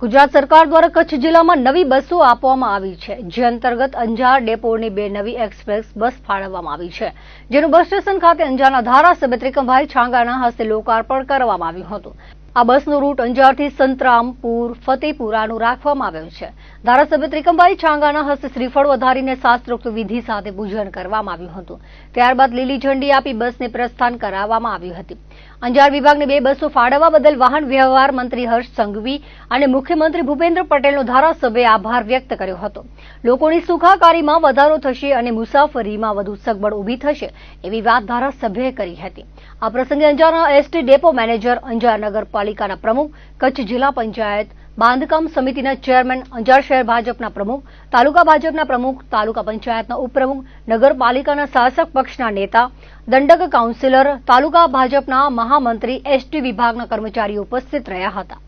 ગુજરાત સરકાર દ્વારા કચ્છ જિલ્લામાં નવી બસો આપવામાં આવી છે. જે અંતર્ગત અંજાર ડેપોની બે નવી એક્સપ્રેસ બસ ફાળવવામાં આવી છે. જેનું બસ સ્ટેશન ખાતે અંજારના ધારાસભ્ય ત્રિકમભાઈ છાંગાના હસ્તે લોકાર્પણ કરવામાં આવ્યું હતું. આ બસનો રૂટ અંજારથી સંતરામપુર, ફતેપુરાનું રાખવામાં આવ્યો છે. ધારાસભ્ય ત્રિકમભાઈ છાંગાના હસ્તે શ્રીફળ વધારીને શાસ્ત્રોક્ત વિધિ સાથે પૂજન કરવામાં આવ્યું હતું. ત્યારબાદ લીલી ઝંડી આપી બસને પ્રસ્થાન કરાવવામાં આવ્યું હતું. અંજાર વિભાગની બે બસો ફાળવવા બદલ વાહન વ્યવહાર મંત્રી હર્ષ સંઘવી અને મુખ્યમંત્રી ભૂપેન્દ્ર પટેલનો ધારાસભ્યએ આભાર વ્યક્ત કર્યો હતો. લોકોની સુખાકારીમાં વધારો થશે અને મુસાફરીમાં વધુ સગવડ ઊભી થશે એવી વાત ધારાસભ્યએ કરી હતી. આ પ્રસંગે અંજારના એસટી ડેપો મેનેજર અંજાર નગરપાલિકાના પ્રમુખ, કચ્છ જિલ્લા પંચાયત, બાંધકામ સમિતિના ચેરમેન, અંજાર શહેર ભાજપના પ્રમુખ, તાલુકા ભાજપના પ્રમુખ, તાલુકા પંચાયતના ઉપપ્રમુખ, નગરપાલિકાના શાસક પક્ષના નેતા, દંડક કાઉન્સિલર, તાલુકા ભાજપના મહામંત્રી, એસટી વિભાગના કર્મચારીઓ ઉપસ્થિત રહ્યા હતા.